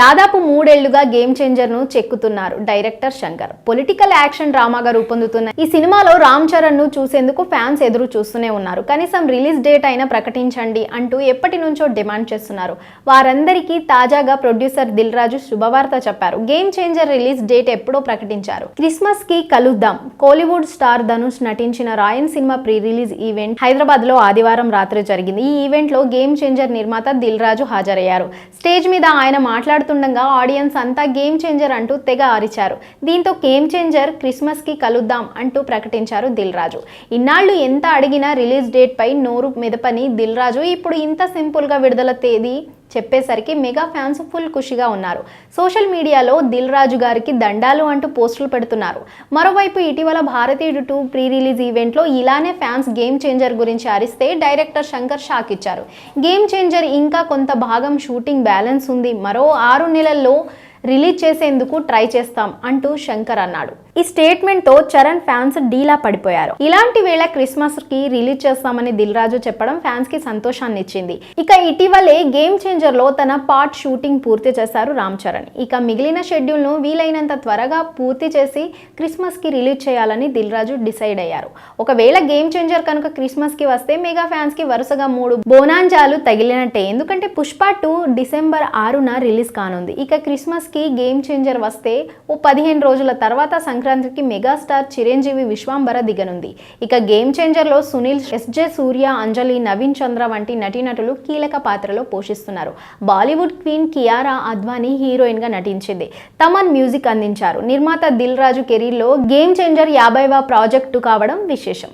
దాదాపు మూడేళ్ళుగా గేమ్ చేంజర్ను చెక్కుతున్నారు డైరెక్టర్ శంకర్. పొలిటికల్ యాక్షన్ డ్రామాగా రూపొందుతున్న ఈ సినిమాలో రామ్ చరణ్ను చూసేందుకు ఫ్యాన్స్ ఎదురు చూస్తూనే ఉన్నారు. కనీసం రిలీజ్ డేట్ అయినా ప్రకటించండి అంటూ ఎప్పటి నుంచో డిమాండ్ చేస్తున్నారు. వారందరికీ తాజాగా ప్రొడ్యూసర్ దిల్ రాజు శుభవార్త చెప్పారు. గేమ్ చేంజర్ రిలీజ్ డేట్ ఎప్పుడో ప్రకటించారు. క్రిస్మస్కి కలుద్దాం. కోలీవుడ్ స్టార్ ధనుష్ నటించిన Raayan cinema pre release event హైదరాబాద్లో ఆదివారం రాత్రి జరిగింది. ఈ ఈవెంట్లో గేమ్ చేంజర్ నిర్మాత దిల్ రాజు హాజరయ్యారు. స్టేజ్ మీద ఆయన మాట్లాడుతూ మాట్లాడుతుండగా ఆడియన్స్ అంతా గేమ్ చేంజర్ అంటూ తెగ ఆరిచారు. దీంతో గేమ్ చేంజర్ క్రిస్మస్కి కలుద్దాం అంటూ ప్రకటించారు దిల్ రాజు. ఇన్నాళ్ళు ఎంత అడిగినా రిలీజ్ డేట్ పై నోరు మెదపని దిల్ రాజు. ఇప్పుడు ఇంత సింపుల్గా విడుదల తేదీ చెప్పేసరికి మెగా ఫ్యాన్స్ ఫుల్ ఖుషిగా ఉన్నారు. సోషల్ మీడియాలో దిల్ రాజు గారికి దండాలు అంటూ పోస్టులు పెడుతున్నారు. మరోవైపు ఇటీవల భారతీయుడు టూ ప్రీ రిలీజ్ ఈవెంట్లో ఇలానే ఫ్యాన్స్ గేమ్ చేంజర్ గురించి అరిస్తే డైరెక్టర్ శంకర్ షాక్ ఇచ్చారు. గేమ్ చేంజర్ ఇంకా కొంత భాగం షూటింగ్ బ్యాలెన్స్ ఉంది. మరో ఆరు నెలల్లో రిలీజ్ చేసేందుకు ట్రై చేస్తాం అంటూ శంకర్ అన్నాడు. ఈ స్టేట్మెంట్తో చరణ్ ఫ్యాన్స్ డీలా పడిపోయారు. ఇలాంటి వేళ క్రిస్మస్కి రిలీజ్ చేస్తామని దిల్ రాజు చెప్పడం ఫ్యాన్స్కి సంతోషాన్ని ఇచ్చింది ఇక ఇటీవలే గేమ్ చేంజర్లో తన పార్ట్ షూటింగ్ పూర్తి చేశారు రామ్ చరణ్. ఇక మిగిలిన షెడ్యూల్ను వీలైనంత త్వరగా పూర్తి చేసి క్రిస్మస్కి రిలీజ్ చేయాలని దిల్ రాజు డిసైడ్ అయ్యారు. ఒకవేళ గేమ్ చేంజర్ కనుక క్రిస్మస్కి వస్తే మెగా ఫ్యాన్స్కి వరుసగా మూడు బోనాంజాలు తగిలినట్టే. ఎందుకంటే పుష్ప టూ డిసెంబర్ ఆరున రిలీజ్ కానుంది. ఇక క్రిస్మస్ కి గేమ్ చేంజర్ వస్తే ఓ పదిహేను రోజుల తర్వాత సంక్రాంతికి మెగాస్టార్ చిరంజీవి విశ్వాంబర దిగనుంది. ఇక గేమ్ చేంజర్లో సునీల్ ఎస్జే సూర్య అంజలి నవీన్ చంద్ర వంటి నటీనటులు కీలక పాత్రలో పోషిస్తున్నారు. బాలీవుడ్ క్వీన్ కియారా అద్వానీ హీరోయిన్గా నటించింది. తమన్ మ్యూజిక్ అందించారు. నిర్మాత దిల్ రాజు కెరీర్లో గేమ్ చేంజర్ యాభైవ ప్రాజెక్టు కావడం విశేషం.